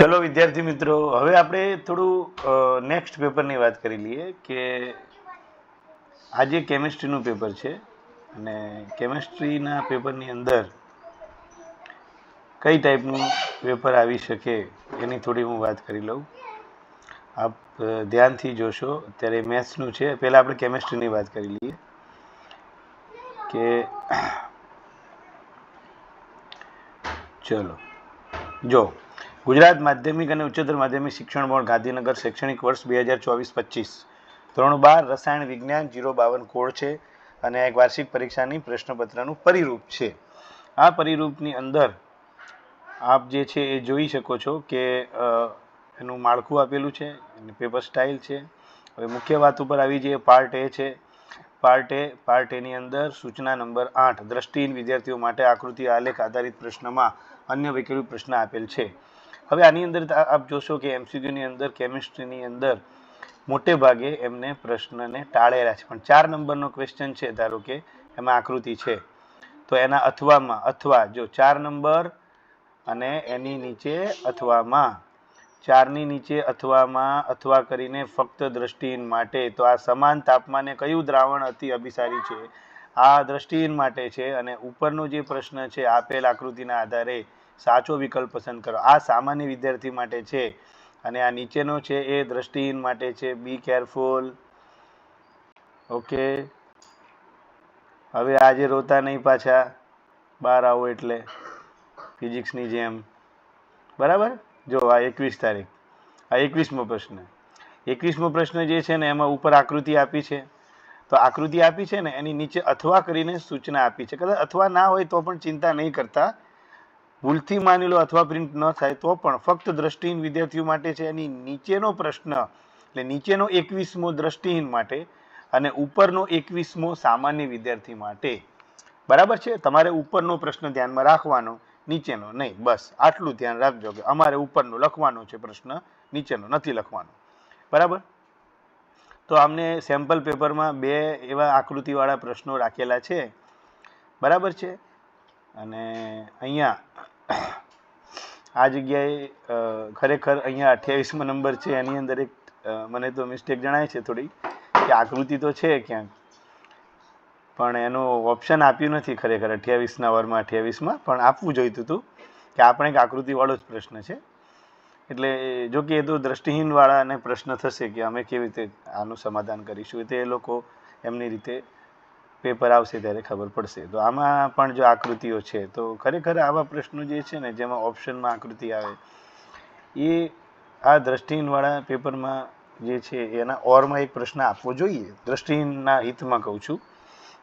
ચલો વિદ્યાર્થી મિત્રો, હવે આપણે થોડું નેક્સ્ટ પેપરની વાત કરી લઈએ કે આજે કેમિસ્ટ્રીનું પેપર છે અને કેમિસ્ટ્રીના પેપરની અંદર કઈ ટાઈપનું પેપર આવી શકે એની થોડી હું વાત કરી લઉં. આપ ધ્યાનથી જોશો, અત્યારે મેથ્સનું છે. પહેલાં આપણે કેમિસ્ટ્રીની વાત કરી લઈએ કે ચલો, જો. ગુજરાત માધ્યમિક અને ઉચ્ચતર માધ્યમિક શિક્ષણ બોર્ડ ગાંધીનગર શૈક્ષણિક વર્ષ બે હજાર ચોવીસ પચીસ. ધોરણ બાર રસાયણ વિજ્ઞાન જીરો બાવન કોડ છે અને એક વાર્ષિક પરીક્ષાની પ્રશ્નપત્રનું પરિરૂપ છે. આ પરિરૂપની અંદર આપ જે છે એ જોઈ શકો છો કે એનું માળખું આપેલું છે પેપર સ્ટાઇલ છે. હવે મુખ્ય વાત ઉપર આવી જઈએ પાર્ટ એ છે. પાર્ટ એ પાર્ટ એની અંદર સૂચના નંબર આઠ, દ્રષ્ટિહીન વિદ્યાર્થીઓ માટે આકૃતિ આલેખ આધારિત પ્રશ્નમાં અન્ય વૈકલ્પિક પ્રશ્ન આપેલ છે. હવે આની અંદર આપ જોશો કે એમસીક્યુની અંદર કેમિસ્ટ્રીની અંદર મોટે ભાગે એમને પ્રશ્નને ટાળેલા છે. પણ ચાર નંબરનો ક્વેશ્ચન છે, ધારો કે એમાં આકૃતિ છે. તો એના અથવામાં, અથવા જો ચાર નંબર અને એની નીચે અથવામાં, ચારની નીચે અથવામાં, અથવા કરીને ફક્ત દ્રષ્ટિહીન માટે, તો આ સમાન તાપમાને કયું દ્રાવણ અતિ અભિસારી છે? આ દ્રષ્ટિહીન માટે છે અને ઉપરનો જે પ્રશ્ન છે, આપેલ આકૃતિના આધારે સાચો વિકલ્પ પસંદ કરો. આ સામાન્ય વિદ્યાર્થી માટે છે અને આ નીચેનો છે એ દ્રષ્ટિહીન માટે છે. બી કેરફુલ ઓકે હવે આજે રોતા નહીં પાછા. બહાર આવો એટલે. ફિઝિક્સની જેમ. બરાબર? જો, આ એકવીસ તારીખ. આ એકવીસમો પ્રશ્ન. એકવીસમો પ્રશ્ન જે છે ને, એમાં ઉપર આકૃતિ આપી છે. તો આકૃતિ આપી છે ને, એની નીચે અથવા કરીને સૂચના આપી છે. કદાચ અથવા ના હોય તો પણ ચિંતા નહીં કરતા. ભૂલથી માની લો અથવા પ્રિન્ટ ન થાય તો પણ ફક્ત દ્રષ્ટિહીન વિદ્યાર્થીઓ માટે છે એની નીચેનો પ્રશ્ન, એટલે નીચેનો એકવીસમો દ્રષ્ટિહીન માટે અને ઉપરનો એકવીસમો સામાન્ય વિદ્યાર્થી માટે. બરાબર છે? તમારે ઉપરનો પ્રશ્ન ધ્યાનમાં રાખવાનો, નીચેનો નહીં. બસ, આટલું ધ્યાન રાખજો કે અમારે ઉપરનો લખવાનો છે પ્રશ્ન, નીચેનો નથી લખવાનો. બરાબર? તો આમને સેમ્પલ પેપરમાં બે એવા આકૃતિવાળા પ્રશ્નો રાખેલા છે. બરાબર છે? અને અહીંયા આ જગ્યાએ ખરેખર અહીંયા અઠ્યાવીસમો નંબર છે. એની અંદર એક મને તો મિસ્ટેક જણાય છે થોડી, કે આકૃતિ તો છે ક્યાંક, પણ એનું ઓપ્શન આપ્યું નથી ખરેખર અઠ્યાવીસના વરમાં, અઠ્યાવીસમાં, પણ આપવું જોઈતું હતું કે આપણે એક આકૃતિવાળો જ પ્રશ્ન છે. એટલે જો કે એ તો દ્રષ્ટિહીનવાળાને પ્રશ્ન થશે કે અમે કેવી રીતે આનું સમાધાન કરીશું. તે એ લોકો એમની રીતે પેપર આવશે ત્યારે ખબર પડશે. તો આમાં પણ જો આકૃતિઓ છે, તો ખરેખર આવા પ્રશ્નો જે છે ને, જેમાં ઓપ્શનમાં આકૃતિ આવે, એ આ દ્રષ્ટિહીનવાળા પેપરમાં જે છે, એના ઓરમાં એક પ્રશ્ન આપવો જોઈએ. દ્રષ્ટિહીનના હિતમાં કહું છું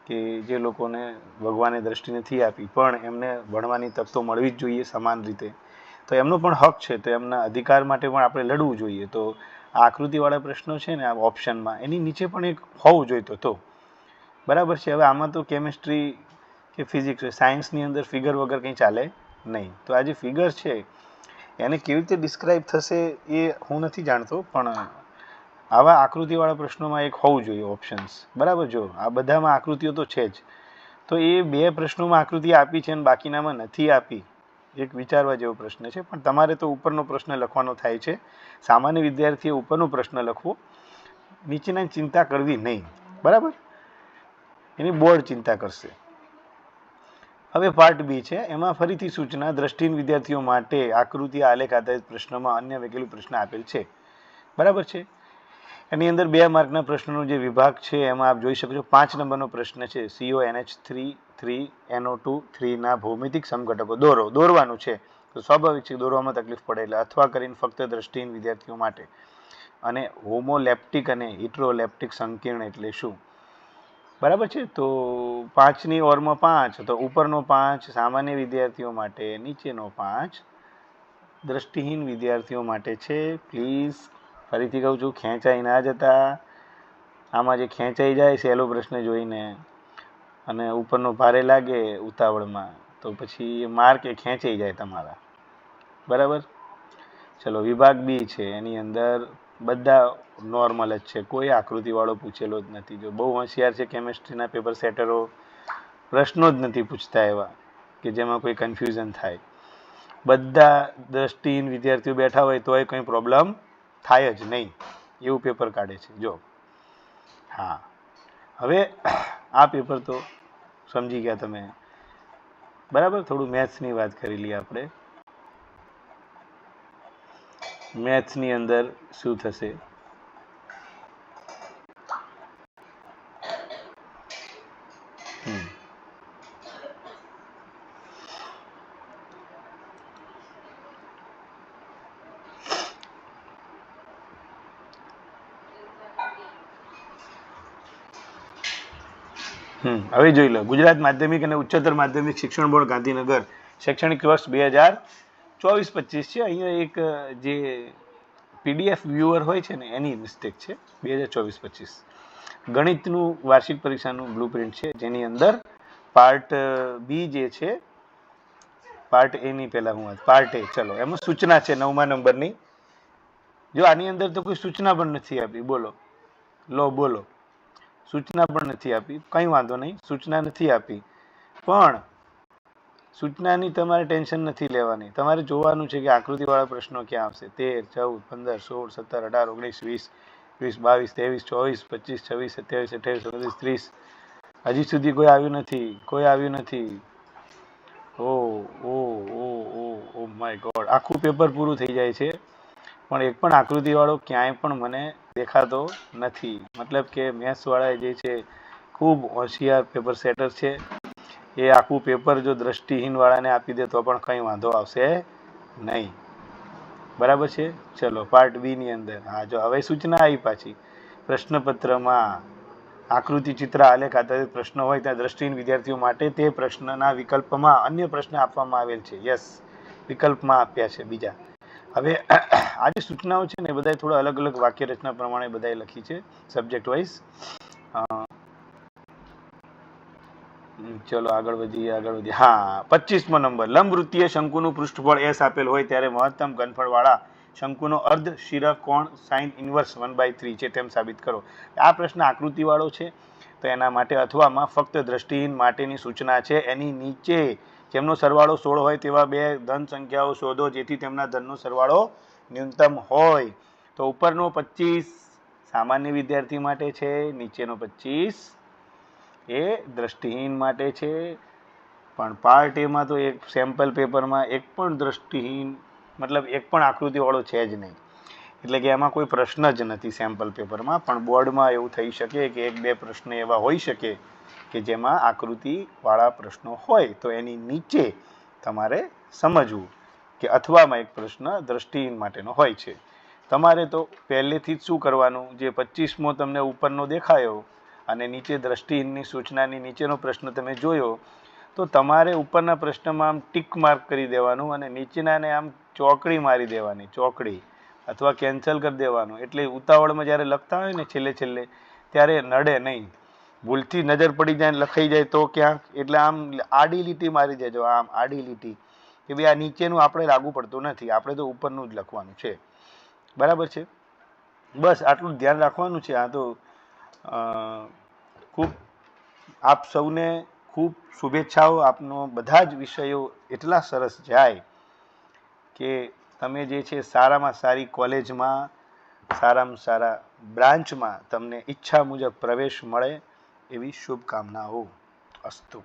કે જે લોકોને ભગવાને દ્રષ્ટિ નથી આપી, પણ એમને ભણવાની તક તો મળવી જ જોઈએ સમાન રીતે. તો એમનો પણ હક છે, તો એમના અધિકાર માટે પણ આપણે લડવું જોઈએ. તો આકૃતિવાળા પ્રશ્નો છે ને, આ ઓપ્શનમાં, એની નીચે પણ એક હોવું જોઈતો તો. બરાબર છે. હવે આમાં તો કેમિસ્ટ્રી કે ફિઝિક્સ સાયન્સની અંદર ફિગર વગર કંઈ ચાલે નહીં. તો આ જે ફિગર છે, એને કેવી રીતે ડિસ્ક્રાઇબ થશે એ હું નથી જાણતો, પણ આવા આકૃતિવાળા પ્રશ્નોમાં એક હોવું જોઈએ ઓપ્શન્સ બરાબર જો? આ બધામાં આકૃતિઓ તો છે જ. તો એ બે પ્રશ્નોમાં આકૃતિ આપી છે અને બાકીનામાં નથી આપી, એક વિચારવા જેવો પ્રશ્ન છે. પણ તમારે તો ઉપરનો પ્રશ્ન લખવાનો થાય છે. સામાન્ય વિદ્યાર્થીએ ઉપરનો પ્રશ્ન લખવો, નીચેના ચિંતા કરવી નહીં. બરાબર? એની બોર્ડ ચિંતા કરશે. હવે પાર્ટ બી છે. એમાં ફરીથી સૂચના. દ્રષ્ટિહીન વિદ્યાર્થીઓ માટે આકૃતિ, આલેખ આધારિત પ્રશ્નમાં અન્ય વૈકલ્પિક પ્રશ્ન આપેલ છે. બરાબર છે? એની અંદર બે માર્કના પ્રશ્નનો જે વિભાગ છે, એમાં આપ જોઈ શકો છો પાંચ નંબરનો પ્રશ્ન છે. CO NH three three NO two થ્રીના ભૌમિતિક સમઘટકો. દોરો. દોરવાનું છે. તો સ્વાભાવિક છે દોરવામાં તકલીફ પડે એટલે અથવા કરીને ફક્ત દ્રષ્ટિહીન વિદ્યાર્થીઓ માટે. અને હોમોલેપ્ટિક અને ઇટ્રોલેપ્ટિક સંકીર્ણ એટલે શું? બરાબર છે? તો પાંચની ઓરમાં પાંચ, તો ઉપરનો પાંચ સામાન્ય વિદ્યાર્થીઓ માટે, નીચેનો પાંચ દ્રષ્ટિહીન વિદ્યાર્થીઓ માટે છે. પ્લીઝ ફરીથી કહું છું, ખેંચાઈ ના જતા. આમાં જે ખેંચાઈ જાય સહેલો પ્રશ્ન જોઈને અને ઉપરનો ભારે લાગે ઉતાવળમાં, તો પછી માર્ક એ ખેંચાઈ જાય તમારા. બરાબર? ચલો, વિભાગ બી છે, એની અંદર બધા નોર્મલ જ છે. કોઈ આકૃતિવાળો પૂછેલો જ નથી. જો બહુ હોશિયાર છે કેમિસ્ટ્રીના પેપર સેટરો પ્રશ્નો જ નથી પૂછતા એવા કે જેમાં કોઈ કન્ફ્યુઝન થાય. બધા દ્રષ્ટિહીન વિદ્યાર્થીઓ બેઠા હોય તોય કંઈ પ્રોબ્લેમ થાય જ નહીં. એવું પેપર કાઢે છે. જો. હા. હવે આ પેપર તો સમજી ગયા તમે. બરાબર? થોડું મેથ્સની વાત કરી લઈએ આપણે. મેથ્સની અંદર શું થશે? હવે જોઈ લો, ગુજરાત માધ્યમિક અને ઉચ્ચતર માધ્યમિક શિક્ષણ બોર્ડ ગાંધીનગર શૈક્ષણિક વર્ષ બે હજાર ચોવીસ પચીસ છે. અહીંયા એક જે પીડીએફ વ્યુઅર હોય છે ને, એની મિસ્ટેક છે. બે હજાર ચોવીસ પચીસ. ગણિતનું વાર્ષિક પરીક્ષાનું બ્લુ છે. જેની અંદર પાર્ટ બી જે છે પાર્ટ એની પહેલાં હું પાર્ટ એ ચલો. એમાં સૂચના છે નવમા નંબરની. જો આની અંદર તો કોઈ સૂચના પણ નથી આપી, બોલો. લો, બોલો. સૂચના પણ નથી આપી. કંઈ વાંધો નહીં, સૂચના નથી આપી. પણ સૂચનાની તમારે ટેન્શન નથી લેવાની. તમારે જોવાનું છે કે આકૃતિવાળા પ્રશ્નો ક્યાં આવશે? તેર, ચૌદ, પંદર, સોળ, સત્તર, અઢાર, ઓગણીસ, વીસ વીસ, બાવીસ, ત્રેવીસ, ચોવીસ, પચીસ, છવ્વીસ, સત્યાવીસ, અઠ્યાવીસ, ઓગણત્રીસ, ત્રીસ. હજી સુધી કોઈ આવ્યું નથી. કોઈ આવ્યું નથી. Oh oh oh oh my god. આખું પેપર પૂરું થઈ જાય છે. પણ એક પણ આકૃતિવાળો ક્યાંય પણ મને દેખાતો નથી. મતલબ કે મેથ્સવાળા જે છે, ખૂબ હોશિયાર પેપર સેટર છે. એ આખું પેપર જો દ્રષ્ટિહીનવાળાને આપી દે તો પણ કંઈ વાંધો આવશે નહીં. બરાબર છે? ચલો પાર્ટ બીની અંદર. હા, જો હવે સૂચના આવી પાછી. પ્રશ્નપત્રમાં આકૃતિ ચિત્ર આલેખ આધારિત પ્રશ્ન હોય ત્યાં દ્રષ્ટિહીન વિદ્યાર્થીઓ માટે તે પ્રશ્નના વિકલ્પમાં અન્ય પ્રશ્ન આપવામાં આવેલ છે. યસ વિકલ્પમાં આપ્યા છે બીજા. હવે આ જે સૂચનાઓ છે ને એ બધાએ થોડા અલગ અલગ વાક્ય રચના પ્રમાણે બધાએ લખી છે સબ્જેક્ટ વાઇઝ ચલો આગળ વધીએ આગળ વધીએ. હા, પચીસમો નંબર. લંબવૃત્તીય શંકુનું પૃષ્ઠફળ એસ આપેલ હોય ત્યારે મહત્તમ ઘનફળવાળા શંકુનો અર્ધ શિર કોણ sine inverse one by three છે તેમ સાબિત કરો. આ પ્રશ્ન આકૃતિવાળો છે, તો એના માટે અથવામાં ફક્ત દ્રષ્ટિહીન માટેની સૂચના છે. એની નીચે જેમનો સરવાળો સોળ હોય તેવા બે ધન સંખ્યાઓ શોધો જેથી તેમના ધનનો સરવાળો ન્યૂનતમ હોય, તો ઉપરનો પચીસ સામાન્ય વિદ્યાર્થી માટે છે, નીચેનો પચીસ એ દ્રષ્ટિહીન માટે છે. પણ પાર્ટ એમાં તો એક સેમ્પલ પેપરમાં એક પણ દ્રષ્ટિહીન, મતલબ એક પણ આકૃતિવાળો છે જ નહીં. એટલે કે એમાં કોઈ પ્રશ્ન જ નથી સેમ્પલ પેપરમાં પણ બોર્ડમાં એવું થઈ શકે કે એક બે પ્રશ્ન એવા હોઈ શકે કે જેમાં આકૃતિવાળા પ્રશ્નો હોય, તો એની નીચે તમારે સમજવું. કે અથવામાં એક પ્રશ્ન દ્રષ્ટિહીન માટેનો હોય છે. તમારે તો પહેલેથી જ શું કરવાનું? જે પચીસમો તમને ઉપરનો દેખાયો અને નીચે દ્રષ્ટિહીનની સૂચનાની નીચેનો પ્રશ્ન તમે જોયો, તો તમારે ઉપરના પ્રશ્નમાં આમ ટીક માર્ક કરી દેવાનું અને નીચેનાને આમ ચોકડી મારી દેવાની, ચોકડી અથવા કેન્સલ કરી દેવાનું. એટલે ઉતાવળમાં જ્યારે લખતા હોય ને છેલ્લે છેલ્લે, ત્યારે નડે નહીં. ભૂલથી નજર પડી જાય લખાઈ જાય તો ક્યાંક. એટલે આમ આડી લીટી મારી દેજો, આમ આડી લીટી. કે ભાઈ આ નીચેનું આપણે લાગુ પડતું નથી, આપણે તો ઉપરનું જ લખવાનું છે. બરાબર છે? બસ, આટલું ધ્યાન રાખવાનું છે. આ તો ખૂબ, આપ સૌને ખૂબ શુભેચ્છાઓ. આપનો બધા જ વિષયો એટલા સરસ જાય કે તમે જે છે સારામાં સારી કોલેજમાં, સારામાં સારા બ્રાન્ચમાં તમને ઈચ્છા મુજબ પ્રવેશ મળે એવી શુભકામનાઓ. અસ્તુ.